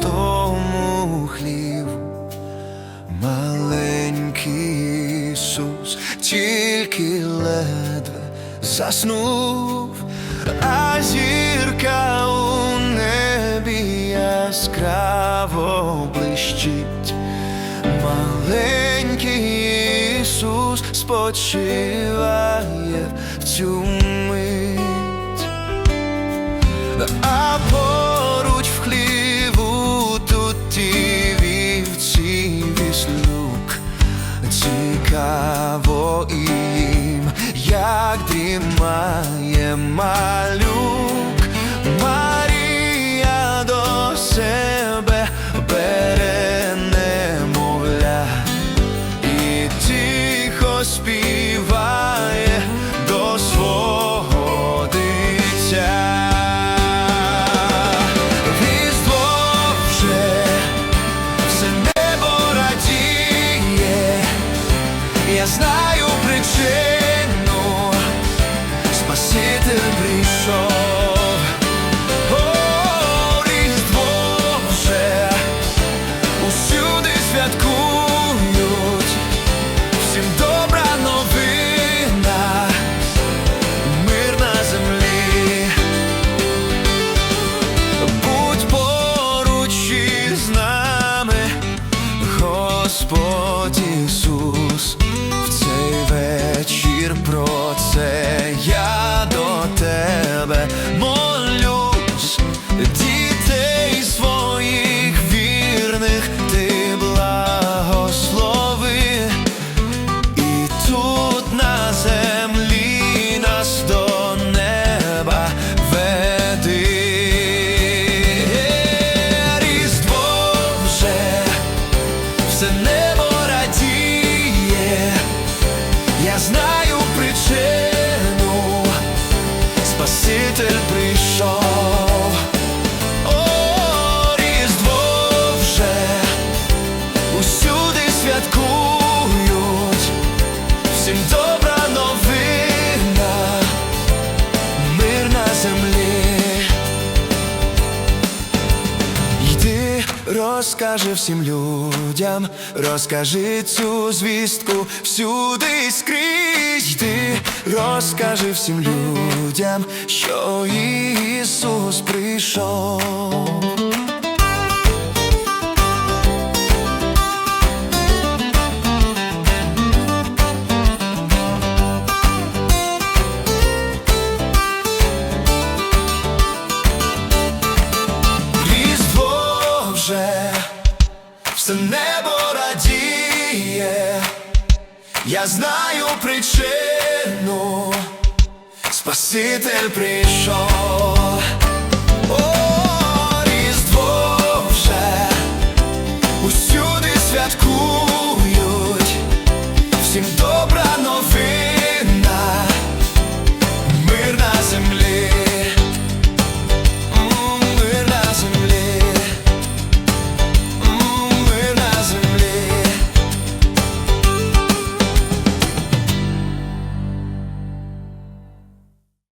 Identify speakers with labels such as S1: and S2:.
S1: простому хліву, маленький Ісус, тільки ледве заснув, а зірка у небі яскраво блищить. Маленький Ісус спочиває в цю мить, а поруч в хліву вівці. Цікаво їм, як дрімає малюк. Ісус, в цей вечір про це я до тебе молюсь, дітей своїх вірних ти благослови. І тут на землі нас до неба веди. Різдво вже все небо Спаситель прийшов. О, Різдво вже усюди святкують, всім добра розкажи всім людям, розкажи цю звістку всюди і скрізь. Йди, розкажи всім людям, що Ісус прийшов. Радіє, я знаю причину, Спаситель прийшов.